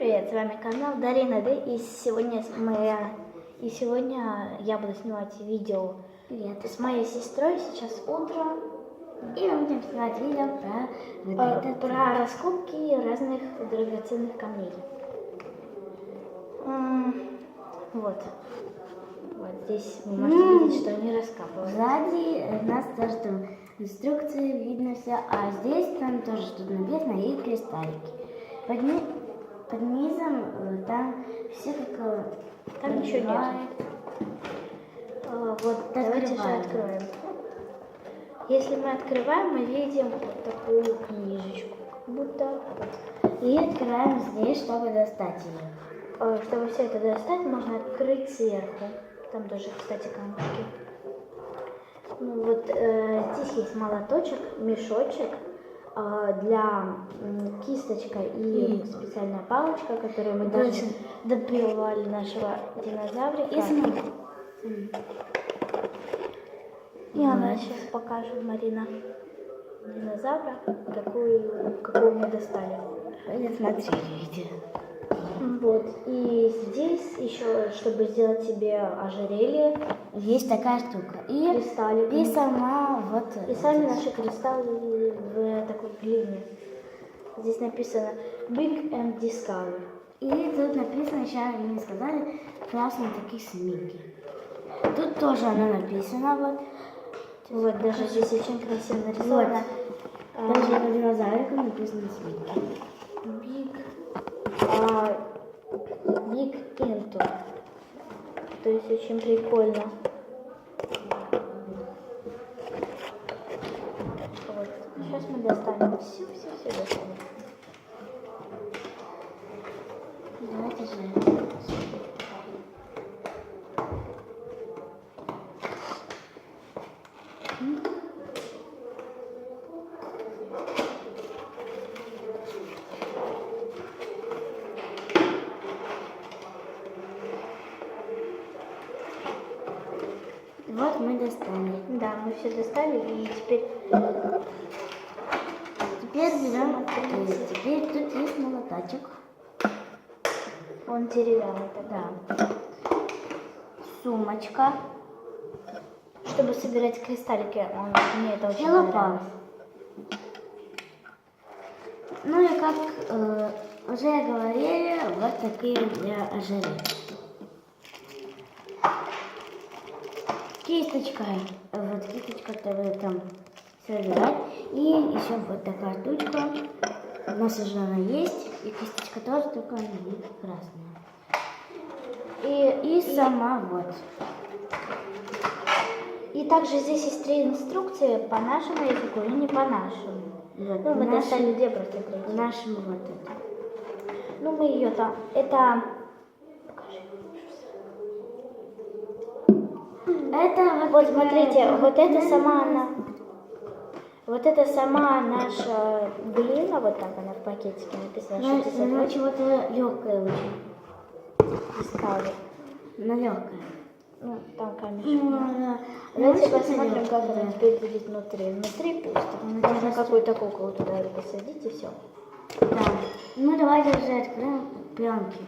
привет! С вами канал Дарина Д. И сегодня моя и сегодня я буду снимать видео Привет. с моей сестрой. Сейчас утро И мы будем снимать видео про э, этот. про раскопки разных драгоценных камней. Вот. Вот здесь вы можете М. видеть, что они раскапывают. Сзади у нас тоже там инструкции, видно все, а здесь там тоже что-то написано и кристаллики. Под, под низом э, там все как... э, Там ничего нет. Э, Вот давайте же откроем. Если мы открываем, мы видим вот такую книжечку. Как будто вот. И открываем здесь, чтобы достать ее. Э, Чтобы все это достать, можно открыть сверху. Там тоже, кстати, камушки. Ну вот э, здесь есть молоточек, мешочек э, для м, кисточка и И- специальная палочка, которую мы даже допивали нашего динозаврика. И смотри. И она Вот. сейчас покажет Марина динозавра, какую, какую мы достали. Смотри, видео. Вот. И здесь еще, чтобы сделать себе ожерелье, Есть такая штука. И, кристаллик. и сама вот... И сами наши кристаллы в такой глине. Здесь написано Big and Discover. И тут написано, сейчас мне сказали, красные такие сминки. Тут тоже оно написано, вот. Вот даже здесь очень красиво нарисовано. А, Даже на динозаврике написано сминки. Big, а, Big Into. То есть очень прикольно. Вот. Сейчас мы достанем все, все, все достанем. Давайте же. Вот мы достали. Да, мы все достали и теперь Теперь берем, теперь тут есть молоточек. он деревянный тогда. Да. Сумочка. Чтобы собирать кристаллики, он, мне это очень понравилось. Ну и как э, уже говорили, вот такие для ожерелья. Кисточка, вот кисточка, которую там собирать. И еще вот такая штучка. У нас уже она есть. И кисточка тоже, только она красная. И, И сама вот. и также здесь есть три инструкции по нашему языку и не по нашему. вот Ну, нашим- достали две просто третьи. нашим вот это. Ну, мы ее там. Это. Покажи. Это вот, смотрите, вот это сама она. Вот это сама наша глина, вот так она в пакетике написано, Она, 68 она чего-то легкая очень. кристаллов. Она легкая. Ну, там камешек. Ну, она- Давайте она очень посмотрим, как легкая, она да. теперь будет внутри. Внутри пусто. Внутри Можно какую-то куклу туда посадить и все. Да. Ну давайте уже откроем пленки.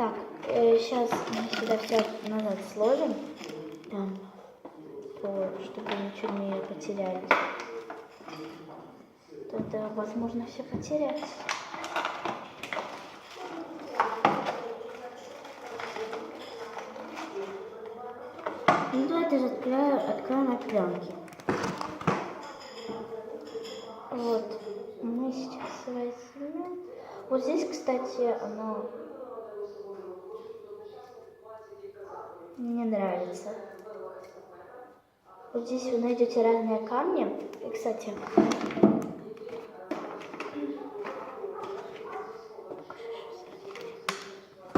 Так, сейчас мы сюда все назад сложим, Да. то- чтобы ничего не потерялись. Тогда, возможно, все потерять. Ну давайте же откроем, откроем от пленки. Вот, мы сейчас возьмем. Вот здесь, кстати, оно мне нравится. Вот здесь вы найдете разные камни. И, кстати,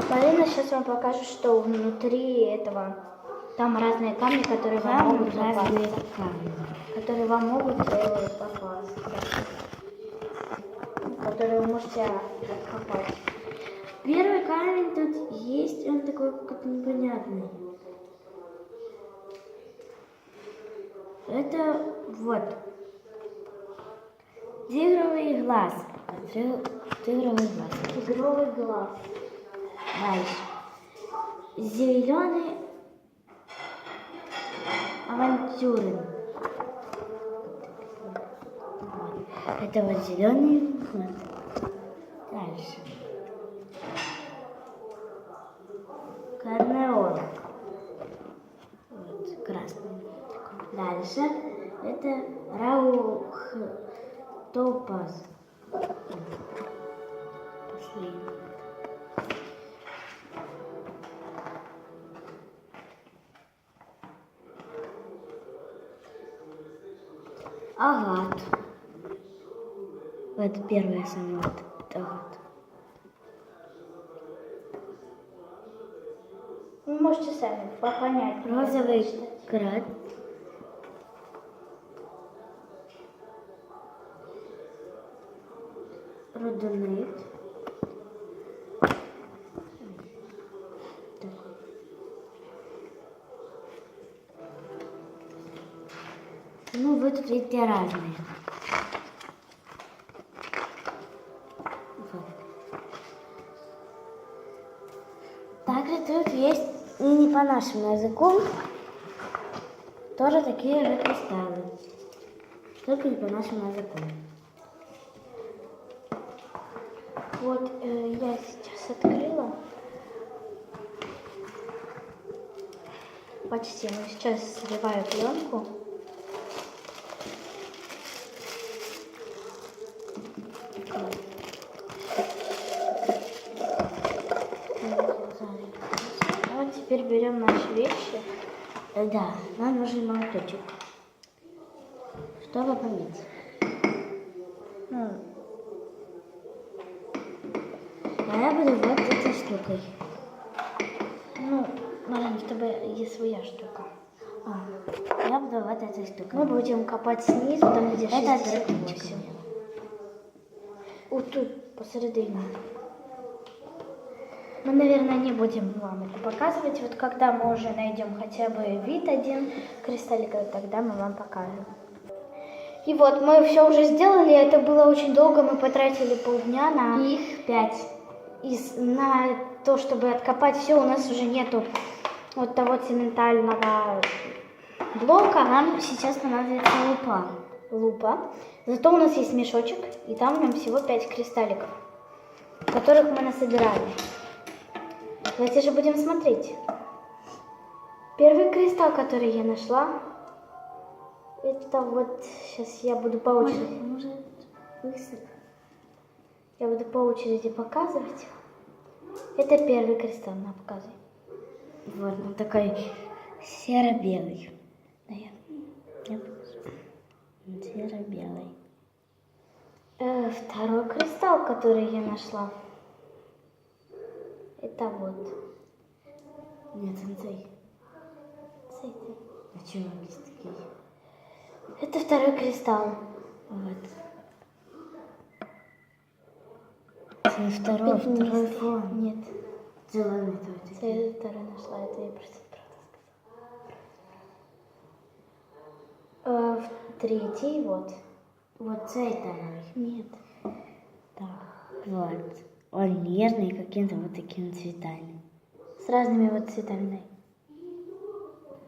Марина сейчас вам покажет, что внутри этого там разные камни, которые вам Там могут попасться. камни. Которые вам могут э, попасться. Которые вы можете откопать. Первый камень тут есть, он такой как непонятный. Это вот. Тигровый глаз. Тигр- Тигровый глаз. Тигровый глаз. Дальше. Зеленый авантюрин. Это вот зеленый глаз. Дальше. Дальше. Это раух топаз. Последний. Агат. Это первое самое агат. Вы можете сами понять. Розовый град. Родонит. Ну, вы тут видите разные. Также тут есть не по нашему языку тоже такие же кристаллы. Только не по нашему языку. Вот э, я сейчас открыла. Почти. Но сейчас сливаю пленку. Вот теперь берем наши вещи. Э, Да, нам нужен молоточек, чтобы помыть. Ну, А я буду вот этой штукой. ну, Марин, тебе є своя штука. А, я буду вот этой штукой. Мы будем копать снизу, там где Это 68. Вот тут, посередине. Мы, наверное, не будем вам это показывать. Вот когда мы уже найдем хотя бы вид один кристаллика, тогда мы вам покажем. И вот мы все уже сделали. Это было очень долго. Мы потратили полдня на Их пять. Из- на то, чтобы откопать все. У нас уже нету вот того цементального блока. Нам сейчас понадобится лупа. лупа. Зато у нас есть мешочек, и там в нем всего 5 кристалликов, которых мы насобирали. Давайте же будем смотреть. Первый кристалл, который я нашла, это вот, сейчас я буду по очереди, Может, высып. Я буду по очереди показывать. Это первый кристалл, на показывай. Вот, он такой серо-белый. Наверное. Я. Он серо-белый. Э, второй кристалл, который я нашла, это вот. Нет, он цей. Цей. А чего он такие? Это второй кристалл. Вот. Это второй, второй фон. Нет. Зеленый тут. Це второй нашла, это я просто правда сказала. Э, в третий вот. Вот цей второй. Нет. Так. Вот. Он нежный, каким-то вот такими цветами. С разными вот цветами.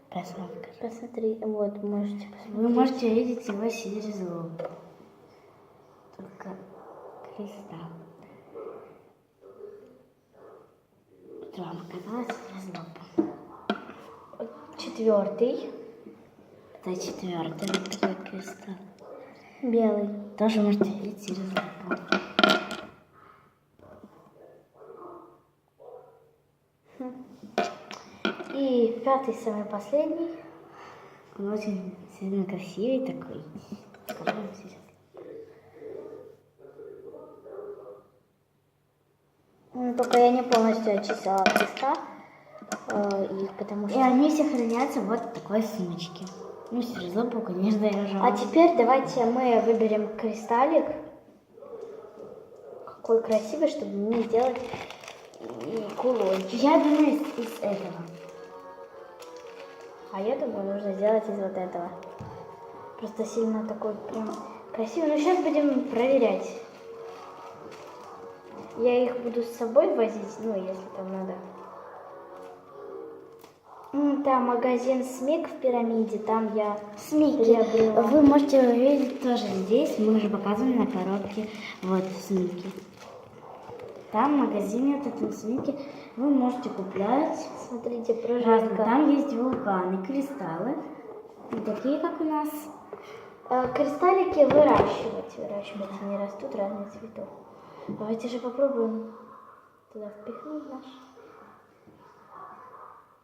Посмотри. Посмотри, вот, можете посмотреть. Вы можете видеть его через лоб. Только кристалл. Показалось через лоб. Четвертый. Это четвертый вот такой кристалл. Белый. Тоже можете видеть через лоб. И пятый, самый последний. Он очень сильно красивый такой. Покажу вам сейчас. Ну, Только я не полностью очистила от песка. э, И потому И что... они все хранятся вот в такой сумочке. Ну, лобу, конечно, я уже А теперь давайте мы выберем кристаллик. Какой красивый, чтобы мне сделать и кулончик. Я думаю, из, из этого. А я думаю, нужно сделать из вот этого. Просто сильно такой прям красивый. Ну, сейчас будем проверять. Я их буду с собой возить, ну, если там надо. Там магазин СМИК в пирамиде, там я Смики. приобрела. Вы можете увидеть тоже здесь. Мы уже показывали на коробке. Вот смики. Там в магазине вот этом смики вы можете куплять Смотрите, пружинка. Там есть вулканы, кристаллы. Такие, как у нас. Э, Кристаллики выращивать. Выращивать они растут разных цветов. Давайте же попробуем туда впихнуть наш.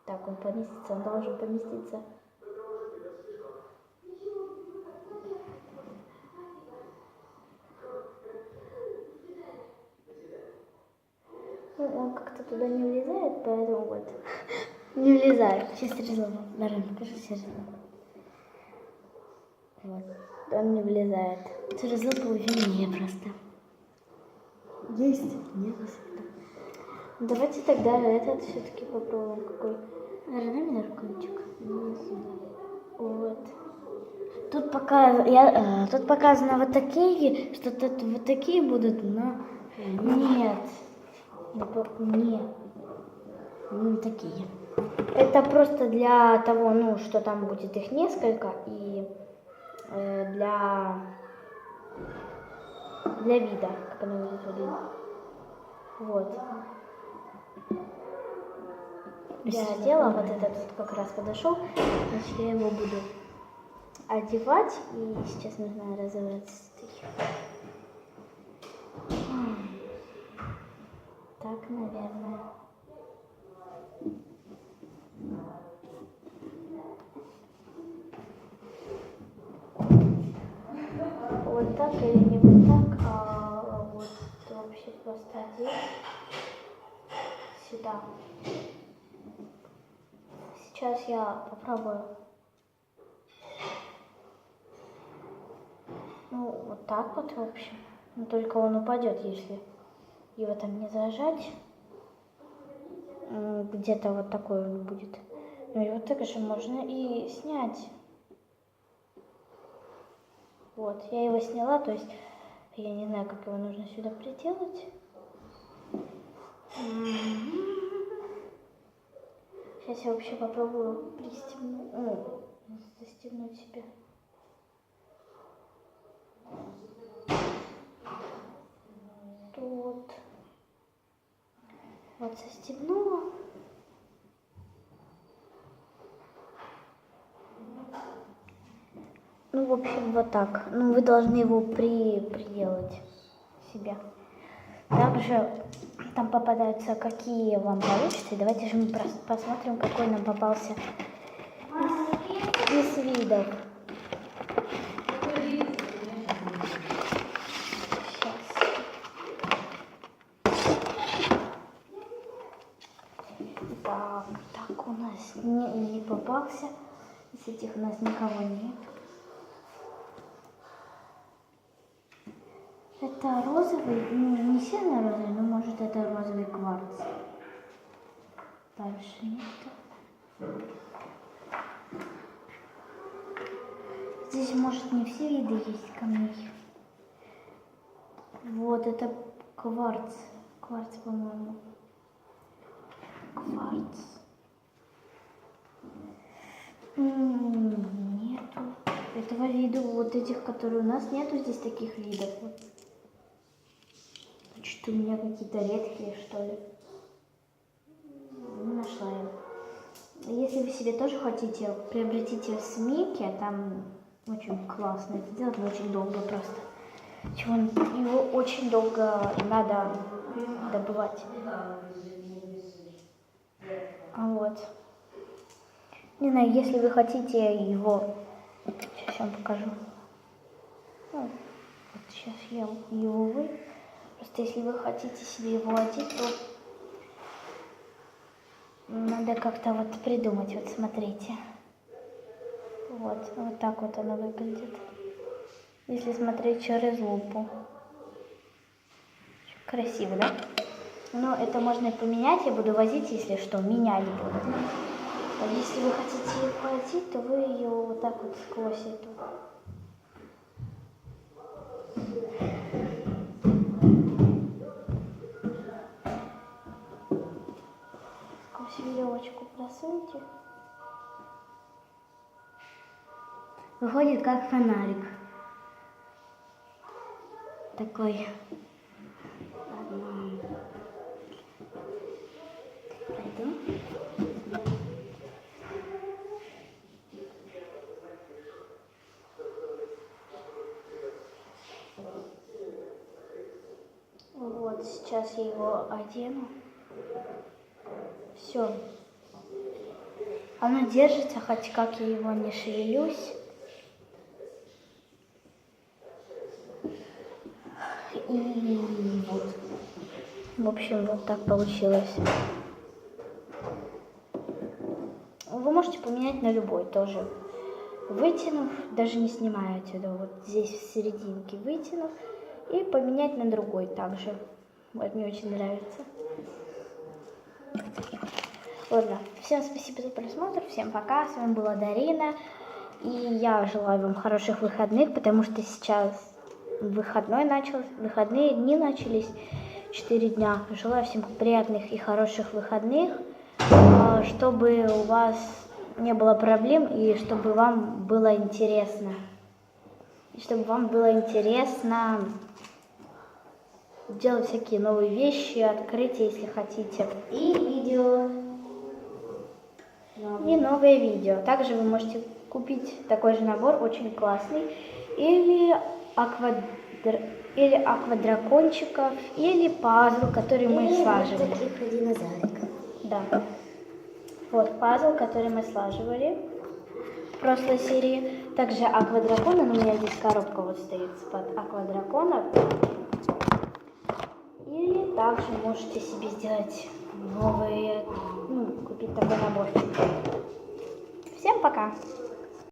Так, он поместится, он должен поместиться. Ну, он как-то туда не влезает, поэтому вот. Не влезает. Сейчас резово. Лорен, покажи резово. Вот. Он не влезает. Через лупу виднее просто. Есть. Нет. Давайте тогда этот все-таки попробуем какой. Дай мне рукавичек. Вот. Тут, пока, я, э, тут показано вот такие, что тут вот такие будут, но Нет. Не Нет. ну, такие. Это просто для того, ну, что там будет их несколько, и э, для, для вида, как оно будет выглядеть. Вот. Я одела, вот этот вот как раз подошел, значит, я его буду одевать, и сейчас нужно разобраться с этим. Так, наверное. Вот так или не вот так, одеть сюда. Сейчас я попробую. Ну, вот так вот, в общем. Но только он упадет, если его там не зажать. Где-то вот такой он будет. Ну и вот так же можно и снять. Вот, я его сняла, то есть я не знаю, как его нужно сюда приделать. Сейчас я вообще попробую пристегнуть, ну, застегнуть себе. Тут. Вот застегнула. Ну, в общем, вот так. Ну, вы должны его при, приделать себе. Также там попадаются, какие вам получится. Давайте же мы посмотрим, какой нам попался из, видов. Так, так у нас не, не попался. Из этих у нас никого нет. Это розовый, ну не сильно розовый, но может это розовый кварц. Дальше нет. Здесь может не все виды есть камней. Вот это кварц. Кварц, по-моему. Кварц. Нету этого вида, вот этих, которые у нас нету здесь таких видов. Вот. Значит, у меня какие-то редкие, что ли. Не нашла я. Если вы себе тоже хотите, приобретите Смике, там очень классно это делать, но очень долго просто. Чего его очень долго надо добывать. А Вот. Не знаю, если вы хотите его... Сейчас я вам покажу. Ну, вот сейчас я его вы. Просто если вы хотите себе его одеть, то надо как-то вот придумать. Вот смотрите. Вот, вот так вот оно выглядит. Если смотреть через лупу. Красиво, да? Но это можно и поменять, я буду возить, если что, менять буду. А если вы хотите ее хватить, то вы ее вот так вот сквозь эту. Просуньте. Выходит как фонарик. Такой. Ладно. Пойду. Вот, сейчас я его одену. Все. Оно держится, хоть как я его не шевелюсь. И вот. В общем, вот так получилось. Вы можете поменять на любой тоже. Вытянув, даже не снимая отсюда, вот здесь в серединке вытянув, и поменять на другой также. Вот мне очень нравится. Ладно, всем спасибо за просмотр, всем пока, с вами была Дарина, и я желаю вам хороших выходных, потому что сейчас выходной начался, выходные дни начались, 4 дня. Желаю всем приятных и хороших выходных, а, чтобы у вас не было проблем и чтобы вам было интересно. И чтобы вам было интересно делать всякие новые вещи, открытия, если хотите. И видео. И новые видео. Также вы можете купить такой же набор, очень классный. Или, аквадр... или аквадракончиков, или пазл, который мы И вот слаживали. таких динозавриков. Да. Вот пазл, который мы слаживали в прошлой серии. Также аквадракона, но у меня здесь коробка вот стоит под аквадракона. Или также можете себе сделать новые, ну, купить такой наборчик. Всем пока!